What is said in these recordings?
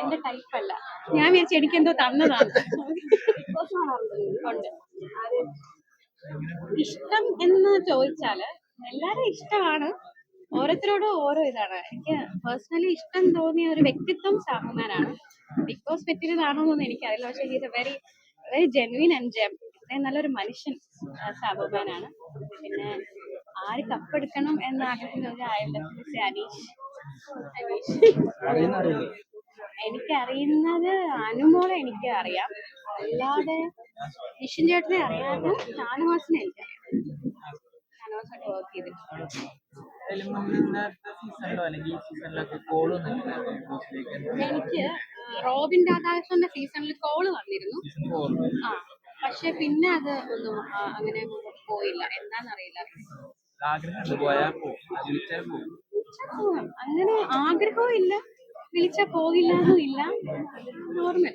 എന്റെ ടൈപ്പ് അല്ല. ഞാൻ വിചാരിച്ചു എനിക്ക് എന്തോ തന്നതാണ്. ഉണ്ട്. ഇഷ്ടം എന്ന് ചോദിച്ചാൽ എല്ലാരും ഇഷ്ടമാണ്. ഓരോരുത്തരോടും ഓരോ ഇതാണ്. എനിക്ക് പേഴ്സണലി ഇഷ്ടം തോന്നിയ ഒരു വ്യക്തിത്വം സാഹുമാനാണ് ബിഗ് ബോസ് പറ്റിയതാണോന്നൊന്നും എനിക്കറിയില്ല പക്ഷെ is a very very genuine and gem നല്ലൊരു മനുഷ്യൻ സാബുമാനാണ് പിന്നെ ആര് കപ്പെടുക്കണം എന്ന് ആഗ്രഹിക്കുന്നത് അനീഷ്. അനീഷ്. എനിക്കറിയുന്നത് അനുമോളെ എനിക്ക് അറിയാം അല്ലാതെ നിഷിൻ ചേട്ടനെ അറിയാതെ ഷാനവാസിനെ എനിക്കറിയാം. ഷാനവാസായിട്ട് വർക്ക് ചെയ്തിട്ടുണ്ട്. എനിക്ക് റോബിൻ രാധാകൃഷ്ണന്റെ സീസണിൽ കോൾ വന്നിരുന്നു. ആ പക്ഷെ പിന്നെ അത് ഒന്നും അങ്ങനെ പോയില്ല. എന്താന്നറിയില്ല. അങ്ങനെ ആഗ്രഹവും ഇല്ല. വിളിച്ചാ പോകില്ല എന്നും ഇല്ല നോർമൽ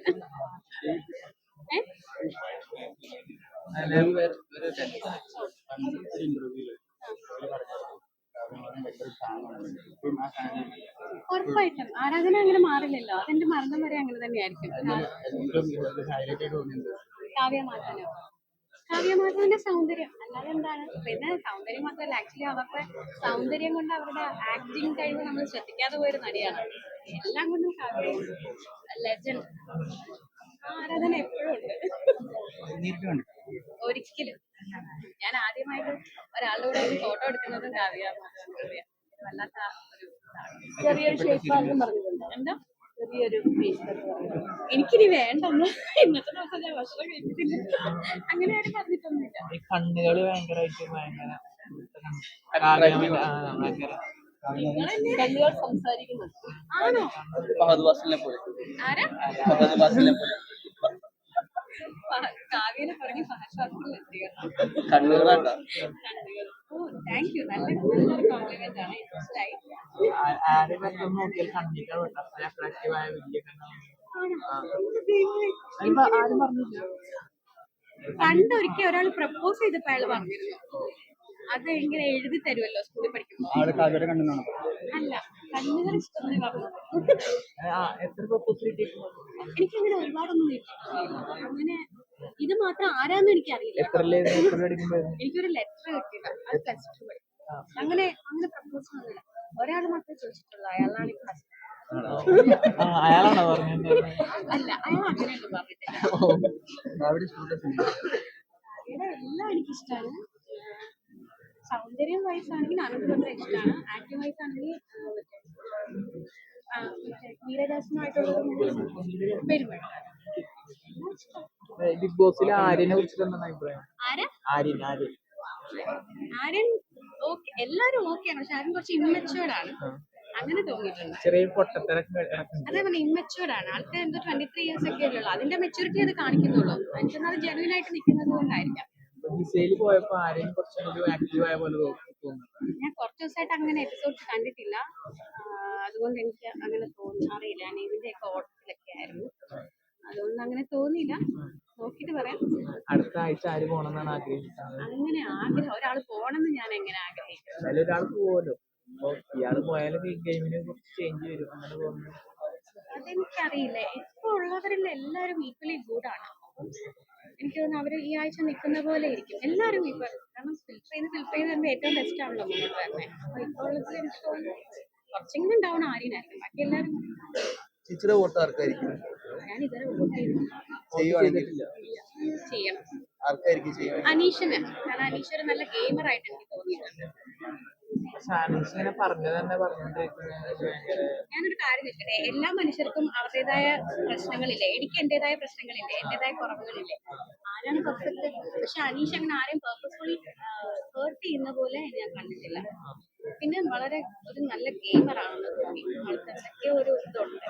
ഉറപ്പായിട്ടും. ആരാധന അങ്ങനെ മാറില്ലല്ലോ. അതെന്റെ മരണം വരെ അങ്ങനെ തന്നെയായിരിക്കും. കാവ്യ മാധവനോ കാവ്യ മാധവന്റെ സൗന്ദര്യം. അല്ലാതെ എന്താണ്? പിന്നെ സൗന്ദര്യം മാത്രമല്ല ആക്ച്വലി അവരുടെ സൗന്ദര്യം കൊണ്ട് അവരുടെ ആക്ടിങ് കഴിവ് നമ്മൾ ശ്രദ്ധിക്കാതെ പോയൊരു നടിയാണ്. എല്ലാം കൊണ്ടും കാവ്യ ലെജൻഡ് ആരാധന എപ്പോഴും ഉണ്ട്. ഒരിക്കലും. ഞാൻ ആദ്യമായിട്ട് ഒരാളുടെ കൂടെ ഒരു ഫോട്ടോ എടുക്കുന്നതും കാവ്യ മാധവന്റെ വല്ലാത്ത ഒരു. ചെറിയൊരു എന്താ? ചെറിയൊരു ഷേപ്പ് എനിക്കിനി വേണ്ടെന്ന് ഇന്നത്തെ ദിവസം ഞാൻ ഭക്ഷണം കഴിക്കുന്നില്ല അങ്ങനെ ആരും പറഞ്ഞിട്ടൊന്നുമില്ല. ഈ കണ്ണുകൾ ഭയങ്കരമായിട്ട് ഭയങ്കര ഭയങ്കര കണ്ണുകൾ സംസാരിക്കുന്നുണ്ട് ആണോ? കാവ്യനെ പറഞ്ഞ് ഫഹദ് നോക്കിയാൽ കണ്ണികൾ വിട്ട അട്രാക്റ്റീവ് ആയ വലിയ കണ്ണാണ് അതിപ്പോ ആരും പറഞ്ഞില്ല? പണ്ടൊരിക്കൽ ഒരാൾ പ്രപ്പോസ് ചെയ്തപ്പോ അയാൾ പറഞ്ഞിരുന്നു. അത് ഇങ്ങനെ എഴുതി തരുമല്ലോ സ്കൂളിൽ പഠിക്കുമ്പോ. ആൾ കാവ്യയുടെ കണ്ണെന്നാണ് അല്ല കണ്ണുകൾ എനിക്കങ്ങനെ ഒരുപാടൊന്നും കിട്ടിയിട്ടില്ല അങ്ങനെ ഇത് മാത്രം ആരാന്ന് എനിക്ക് അറിയില്ല എനിക്കൊരു ലെറ്റർ കിട്ടിയതാണ് അത് പ്ലസ് ടു വഴി അങ്ങനെ അങ്ങനെ പ്രപ്പോസ് ഒന്നുമില്ല. ഒരാൾ മാത്രമേ ചോദിച്ചിട്ടുള്ളൂ. അയാളാണ് husband. ആ അയാളാണോ പറഞ്ഞത്? അല്ല അയാൾ അങ്ങനെയൊന്നും പറഞ്ഞിട്ടില്ല. എല്ലാം എനിക്ക് ഇഷ്ടമാണ് സൗന്ദര്യം വൈസ് ആണെങ്കിൽ അനന്തപത്ര ഇഷ്ടമാണ് ആക്ടിംഗ് വൈസ് ആണെങ്കിൽ ആ, മറ്റേ നീരജാസനുമായിട്ടുള്ള പെരുമഴ. ബിഗ് ബോസിൽ ആര്യനെ കുറിച്ചിട്ട് എന്താണ് അഭിപ്രായം? ആരാ? ആര്യൻ ആര്യൻ. ആര്യൻ ഓക്കെ എല്ലാരും ഓക്കെയാണ് പക്ഷെ ആര്യൻ കുറച്ച് ഇമ്മച്ചുവേർഡ് ആണ്. അങ്ങനെ തോന്നിയിട്ടുണ്ട്. ചെറിയ കിടക്കുന്നുണ്ട് അതേ പറഞ്ഞ ഇമ്മച്ചുവേർഡ് ആണ്. ആൾക്ക് എന്തോ ട്വന്റി ത്രീ ഇയേഴ്സ് ഒക്കെ ഉള്ളൂ. അതിന്റെ മെച്ചൂരിറ്റി അത് കാണിക്കുന്നുള്ളൂ. എനിക്കെന്നാൽ അത് ജെനുവിൻ ആയിട്ട് നിൽക്കുന്നത് കൊണ്ടായിരിക്കാം. പോയപ്പോ ആര്യൻ കുറച്ചും കൂടി ആക്റ്റീവ് ആയ പോലെ തോന്നുന്നു. ഞാൻ കുറച്ച് ദിവസമായിട്ട് അങ്ങനെ എപ്പിസോഡ്സ് കണ്ടിട്ടില്ല. അതുകൊണ്ട് എനിക്ക് അങ്ങനെ തോന്നി അറിയില്ല ഞാൻ ഇതിന്റെ ഒക്കെ ഓട്ടത്തിലൊക്കെ ആയിരുന്നു അതുകൊണ്ട് അങ്ങനെ തോന്നിയില്ല. നോക്കിയിട്ട് പറയാം. അടുത്ത ആഴ്ച ആര് പോണെന്നാണ് ആഗ്രഹിക്കുന്നത്. അങ്ങനെ ആഗ്രഹം. ഒരാൾ പോണെന്ന് ഞാൻ എങ്ങനെ ആഗ്രഹിക്കും? ഒരാൾ പോവല്ലോ. ഇയാൾ പോയാലും ഈ ഗെയിമിന് കുറച്ച് ചേഞ്ച് വരും. അങ്ങനെ തോന്നുന്നു അതെനിക്കറിയില്ല. ഇപ്പൊ ഉള്ളവരിൽ എല്ലാവരും ഈക്വലി ഗുഡാണ് എനിക്ക് തോന്നുന്നു അവർ ഈ ആഴ്ച നിൽക്കുന്ന പോലെ ഇരിക്കും. എല്ലാവരും ഇപ്പൊ കാരണം ഫിൽറ്റർ ചെയ്ത് ഫിൽറ്റർ ചെയ്ത് വരുമ്പോൾ ഏറ്റവും ബെസ്റ്റ് ആണല്ലോ മുന്നോട്ട് വരുന്നത് അപ്പൊ ഇപ്പോൾ ഉള്ളതിൽ എനിക്ക് തോന്നുന്നു കുറച്ചെങ്കിലും ഡൗൺ ആരിനായിരിക്കും ബാക്കി എല്ലാവരും ഞാൻ ഇതുവരെ വോട്ട് ചെയ്തു ചെയ്യുവാണെങ്കിൽ. ചെയ്യണം ആർക്കായിരിക്കും ചെയ്യണം അനീഷിന്. കാരണം അനീഷ് ഒരു നല്ല ഗെയിമർ ആയിട്ട് എനിക്ക് തോന്നിയിട്ടുണ്ട്. പറഞ്ഞു തന്നെ ഞാനൊരു കാര്യം ചോദിക്കട്ടെ? എല്ലാ മനുഷ്യർക്കും അവരുടേതായ പ്രശ്നങ്ങളില്ലേ? എനിക്ക് എന്റേതായ പ്രശ്നങ്ങളില്ലേ? എന്റേതായ കുറവുകളില്ലേ? ആരാണ് പെർഫെക്റ്റ് പക്ഷെ അനീഷ് അങ്ങനെ ആരെയും പേർപ്പസ്ഫുള്ളി ഹേർട്ട് ചെയ്യുന്ന പോലെ ഞാൻ കണ്ടിട്ടില്ല. പിന്നെ വളരെ ഒരു നല്ല ഗെയിമർ ആണെന്ന് തോന്നി. ആൾക്ക് ഒരു ഇതുണ്ട്.